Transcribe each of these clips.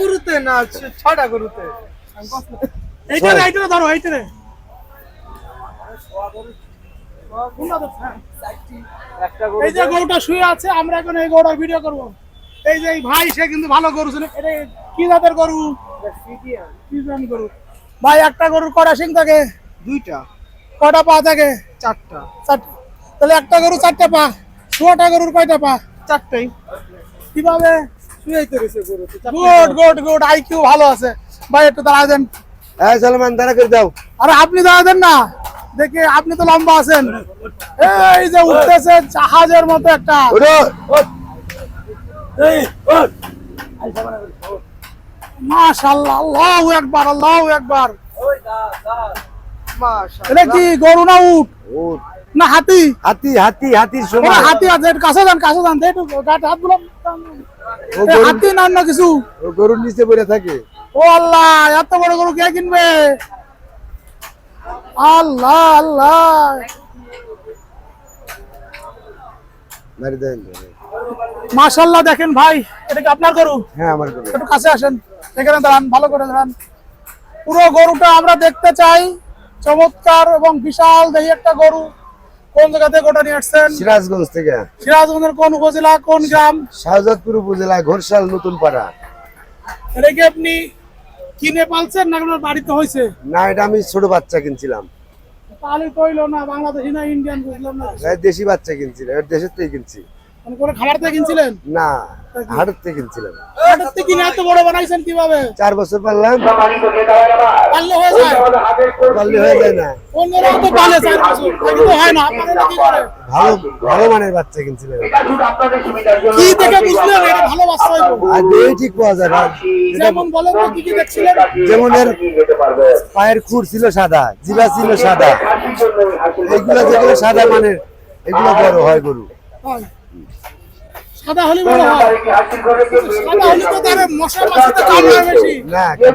গরুতে না ছটা গরুতে? এইটা রে, এইটা ধরো এইটা রে। হ্যাঁ। একটা গরু এই যে গরুটা শুয়ে আছে আমরা এখন এই গরুটার ভিডিও করব। এই যে ভাই সে কিন্তু ভালো গরু ছিল এটা কি জাতের গরু? কি গরু। ভাই একটা গরুর কটা সিং থাকে? দুইটা। কটা পা থাকে? চারটা। চারটা। তাহলে একটা গরু চারটা পা ছোটা গরুর কয়টা পা? চারটাই। কীভাবে শুয়েই তো রয়েছে গরুতে গুড গুড গুড আইকিউ ভালো আছে। ভাই একটু দাঁড়া দেন। হ্যাঁ সালমান দাঁড়া করে দাও। আরে আপনি দাঁড়া দেন না। দেখি আপনি তো লম্বা আছেন। এই যে উঠতেছে জাহাজের মতো একটা। ওঠো। মাশাআল্লাহ আল্লাহু আকবার আল্লাহু আকবার। মাশা এটা কি গরু না উট? ওঠ। না হাতি। হাতি হাতি হাতির সময় হাতি আছে কাছে যান কাছে যান হাত না অন্য কিছু? গরুর নিচে পড়ে থাকে। ও আল্লাহ এত বড় গরু কে কিনবে? আল্লাহ আল্লাহ। দেখেন ভাই এটা কি আপনার গরু? হ্যাঁ আমার গরু। একটু কাছে আসেন এখানে দাঁড়ান ভালো করে দাঁড়ান। পুরো গরুটা আমরা দেখতে চাই চমৎকার এবং বিশাল দেহি একটা গরু। কোন জায়গা থেকে গোটা নিয়ে আসছেন? সিরাজগঞ্জ থেকে। সিরাজগঞ্জের কোন উপজেলা কোন গ্রাম? শাহজাদপুর উপজেলা ঘোরশাল নতুন পাড়া এটা কি আপনি কিনে পালছেন না আপনার বাড়িতে হয়েছে? না এটা আমি ছোট বাচ্চা কিনছিলাম। তাহলে কইলো না বাংলাদেশি না ইন্ডিয়ান বুঝলাম না। দেশি বাচ্চা কিনছিলাম দেশের থেকে কিনছি। মানে কোনো খাবার থেকে কিনছিলেন? না হাটের থেকে কিনছিলাম। হাটের থেকে এত বড় বানাইছেন কীভাবে? চার বছর পারলাম। পারলে হয়ে যায়। পারলে হয়ে যায় না। অন্যরাও তো পালে চার বছর। কিন্তু হয় না। আপনারা কি করে ভালো ভালো মানের বাচ্চা কিনছিলাম কি দেখে বুঝলেন? এটা ভালো বাচ্চা হইব। আর দেহে ঠিক পাওয়া যায় যেমন বলেন তো কি কি দেখছিলেন? যেমন এর পায়ের খুর ছিল সাদা জিবা ছিল সাদা। এগুলো যেগুলো সাদা মানের এগুলো বড় হয় গরু। সাদা হলি বড় হয় সাদা হলি তো তার মশা মাছি কামড়ায় বেশি না দুষ্টাম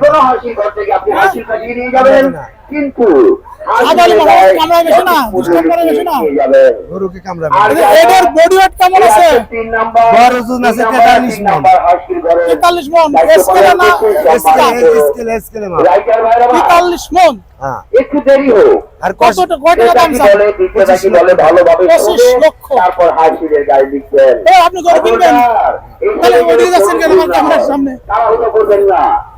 করে বেশি না গরুকে কামড়াবে এদের- এদের বডি ওয়েট কেমন আছে? তিন নাম্বার বড় ওজন আছে 43 মণ। তেতাল্লিশ মন স্কেলে না স্কেলে স্কেলে মাপ রাইটার ভাইরা তেতাল্লিশ মন। হ্যাঁ। একটু দেরি হোক। আর দাম বলে ভালোভাবে লক্ষ। তারপর হাসিদের গায়ে লিখবেন এ, আপনি গরু কিনবেন? তাহলে যাচ্ছেন কেন? সামনে। তাড়াহুড়ো করবেন না। করবেন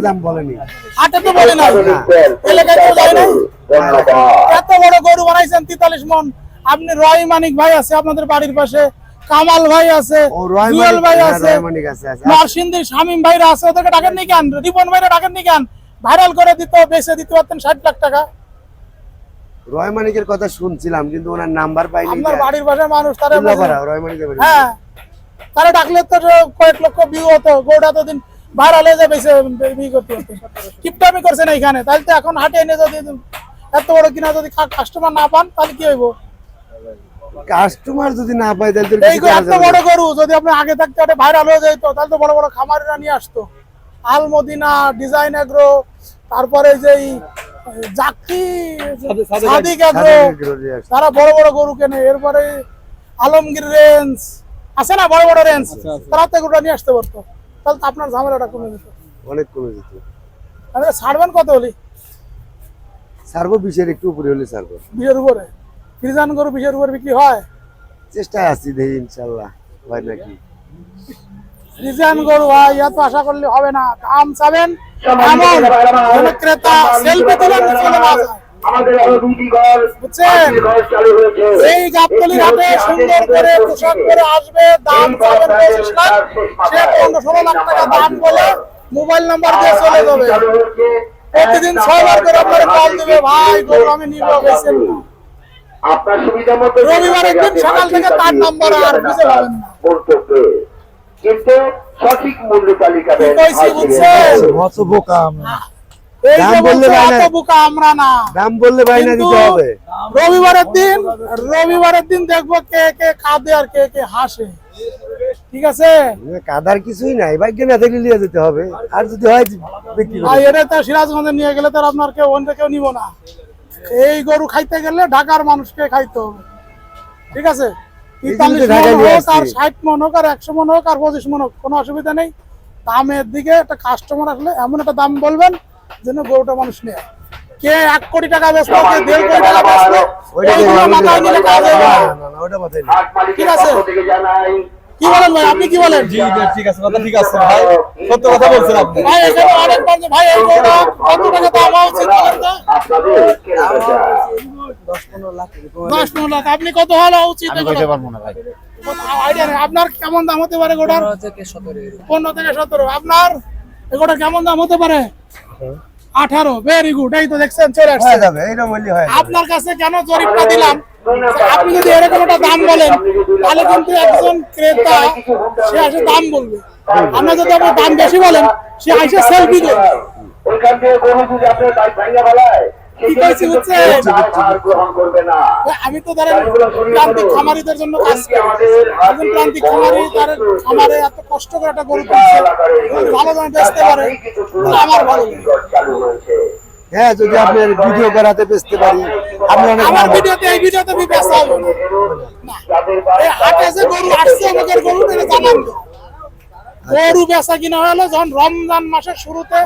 দাম বলেনি। হাটে তো বলে না এলাকায় যায় না এত বড় গরু বানাইছেন তেতাল্লিশ মন। আপনি রয় মানিক ভাই আছে আপনাদের বাড়ির পাশে। কামাল ভাই আছে জুয়েল ভাই হ্যাঁ, আছে নরসিংদী শামীম ভাইরা আছে ওদেরকে ডাকেন নি কেন? রিপন ভাইরা ডাকেন নি কেন? ভাইরাল করে দিত বেচে দিতে পারতেন ষাট লাখ টাকা। রয় মানিকের কথা শুনছিলাম কিন্তু ওনার নাম্বার পাইনি আপনার বাড়ির পাশে মানুষ তারা রয় মানিকের হ্যাঁ। তারা ডাকলে তো কয়েক লক্ষ ভিউ হতো গোটা তো দিন ভাইরাল হয়ে যাবে বিয়ে করতে হতো কিপটামি করছেন এইখানে তাহলে তো এখন হাটে এনে যদি এত বড় কিনা যদি কাস্টমার না পান তাহলে কি হইব? কাস্টমার যদি না পাই তাহলে এই এত বড় গরু যদি আপনি আগে থাকতে একটা ভাইরাল হয়ে যেত তাহলে তো বড় বড় খামারিরা নিয়ে আসতো। আলমদিনা ডিজাইন এগ্রো তারপরে যে এই জাকি সাদিক এগ্রো। তারা বড় বড় গরু কেনে। এরপরে আলমগীর রেঞ্জ আছে না? বড় বড় রেঞ্জ তারা তো এগুলো নিয়ে আসতে পারতো। তাহলে তো আপনার ঝামেলাটা কমে যেত। অনেক কমে যেত। তাহলে ছাড়বেন কত হলি? সারবো বিশের একটু উপরে হলে সারবো বিশের উপরে? ফ্রিজান গরু বিশের উপরে বিক্রি হয়? চেষ্টায় আছি দেখি ইনশাল্লাহ হয় নাকি? ফ্রিজান গরু ভাই এত আশা করলে হবে না। দাম চাবেন? এমন ক্রেতা সেলফি তুলে চলে না যায়। আমাদের আরও দুটি ঘর বুঝছেন? এই গাবতলির হাটে সুন্দর করে পোশাক করে আসবে দাম পাবেন পঁচিশ লাখ সে পনেরো ষোলো লাখ টাকা দাম বলে মোবাইল নাম্বার দিয়ে চলে যাবে। প্রতিদিন ছয়বার করে আপনার কল দিবে ভাই গরু আমি নিব বেছেন না। আপনার সুবিধা মতো রবিবারের দিন সকাল থেকে তার নাম্বার আর খুঁজে পাবেন না। কিন্তু সঠিক মূল্য তালিকা কইছি বুঝছেন? দাম বললে বলছে ভাই না। এত বোকা আমরা না। দাম বললে বাইনা দিতে হবে। রবিবারের দিন রবিবারের দিন দেখব কে কে কাঁদে আর কে কে হাসে। ঠিক আছে? কাদার কিছুই নাই না থাকলে নিয়ে যেতে হবে। আর যদি হয় বিক্রি করে এটা তো সিরাজগঞ্জে নিয়ে গেলে তো আপনার কেউ অন্য কেউ নিব না। এই গরু খাইতে গেলে ঢাকার মানুষকে খাইতে হবে। ঠিক আছে? আর ষাট মন হোক আর একশো মন হোক আর পঁচিশ মন হোক কোনো অসুবিধা নেই। দামের দিকে একটা কাস্টমার আসলে এমন একটা দাম বলবেন যেন গরুটা মানুষ নেয়। কে এক কোটি টাকা বেচলো কে দেড় কোটি টাকা বেচলো মাথায় নিলে কাজ হবে না। মাথায় ঠিক আছে। কি বলেন ভাই আপনি কি বলেন? জি জি, ঠিক আছে কথা ঠিক আছে ভাই। সত্য কথা বলছেন আপনি। ভাই এখানে অনেক বলছে ভাই এই কত টাকা দাম কেনাবেচা দশ পনেরো লাখ আপনি কত হওয়া উচিত আমি পারব না ভাই। আইডিয়া নেই। আপনার কেমন দাম হতে পারে গোটার পনেরো থেকে সতেরো পনেরো থেকে সতেরো। আপনার এগুলোর কেমন দাম হতে পারে? আঠারো ভেরি গুড এই তো দেখছেন চলে আসছে। যাবে, হইলে হয়। আপনার কাছে কেন জরিপটা দিলাম? আপনি যদি এরকম একটা দাম বলেন তাহলে কিন্তু একজন ক্রেতা সে আসে দাম বলবে। আমরা যদি আপনার দাম বেশি বলেন সে আসে সেলফি দেবে। ওইখান থেকে কোনো যদি আপনার বাইক ভাঙা আমি তো ধরেন প্রান্তিক খামারিদের জন্য কাজ করি। একজন প্রান্তিক খামারি তার খামারে এত কষ্ট করে একটা গরু ভালো দামে বেচতে পারে। আমার ভালো হ্যাঁ যদি আপনি ভিডিও করাতে বেচতে পারি আমি অনেক আমার ভিডিওতে এই ভিডিওতে আমি বেচা হবে না। হাটে যে গরু আসছে আমাদের গরু এটা জানান। গরু বেচা কিনা হলো যখন রমজান মাসের শুরুতে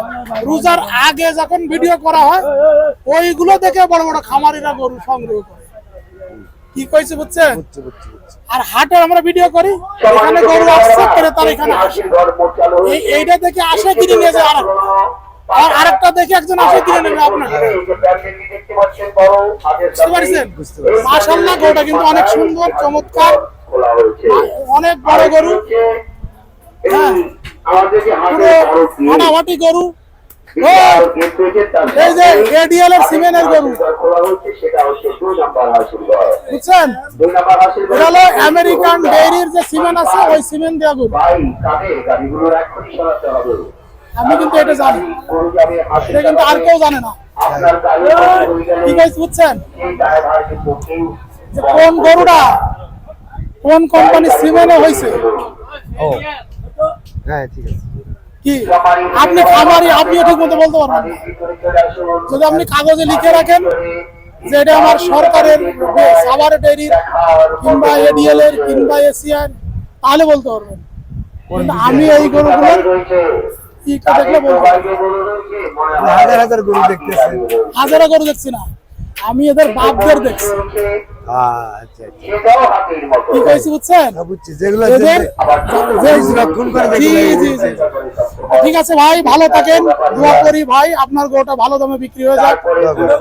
রোজার আগে যখন ভিডিও করা হয় ওইগুলো দেখে বড় বড় খামারিরা গরু সংগ্রহ করে। কি কইছে বুঝছি। আর হাটে আমরা ভিডিও করি এখানে গরু আসছে ক্রেতার এখানে আসে। এইটা দেখে আসে কিনে নিয়ে যায় আর আর আরেকটা দেখে একজন আসে কিনে নেবে আপনার। বুঝতে পারছেন? বুঝতে গরুটা কিন্তু অনেক সুন্দর চমৎকার। অনেক বড় গরু। হ্যাঁ। গরু। বিশাল গেট এই যে এডিএল এর সিমেন্টের গরু আমেরিকান ডেইরির যে সিমেন্ট আছে, ওই সিমেন্ট গরু। আমি কিন্তু এটা জানি। এটা কিন্তু আর কেউ জানে না। হয়ে বুঝছেন? কোন গরুটা কোন কোম্পানির সিমেন্টে হয়েছে হ্যাঁ ঠিক আছে। কি? আপনি খামারি আপনিও ঠিক মতো বলতে পারবেন। যদি আপনি কাগজে লিখে রাখেন যে এটা আমার সরকারের সাভার ডেইরির কিংবা এডিএল এর কিংবা এসিআর তাহলে বলতে পারবেন। আমি এই গরুগুলো দেখলে বলব হাজার হাজার গরু দেখতেছে হাজারো গরু দেখছি না। আমি এদের বাপদের দেখছি। আচ্ছা আচ্ছা। কি কইছি বুঝছেন? বুঝছি যেগুলো এদের রক্ষণ করে জি জি জি। ঠিক আছে ভাই ভালো থাকেন। দোয়া করি ভাই আপনার গোটা ভালো দামে বিক্রি হয়ে যাক।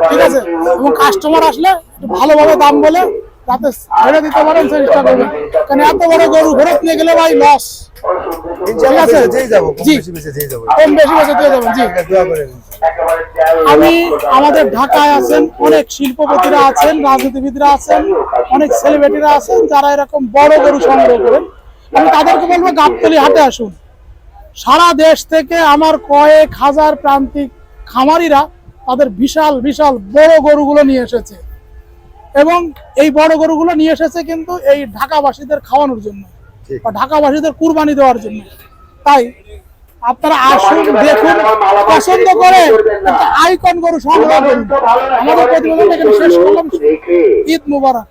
ঠিক আছে? এবং কাস্টমার আসলে ভালো ভালোভাবে দাম বলে যাতে ছেড়ে দিতে পারেন চেষ্টা করবেন। কারণ এত বড় গরু ফেরত নিয়ে গেলে ভাই লস ঠিক আছে। জি। কম বেশি বেশি দিয়ে জি। আমি আমাদের ঢাকায় আছেন অনেক শিল্পপতিরা আছেন রাজনীতিবিদরা আছেন অনেক সেলিব্রিটিরা আছেন যারা এরকম বড় গরু সংগ্রহ করেন। আমি তাদেরকে বলব গাবতলি হাটে আসুন। সারা দেশ থেকে আমার কয়েক হাজার প্রান্তিক খামারিরা তাদের বিশাল বিশাল বড় গরুগুলো নিয়ে এসেছে। এবং এই বড় গরুগুলো নিয়ে এসেছে কিন্তু এই ঢাকাবাসীদের খাওয়ানোর জন্য বা ঢাকাবাসীদের কুরবানি দেওয়ার জন্য। তাই আপনারা আসুন দেখুন পছন্দ করে আইকন গরু সংগ্রহ করুন। আমাদের প্রতিবেদন এখানে শেষ করলাম। ঈদ মুবারক।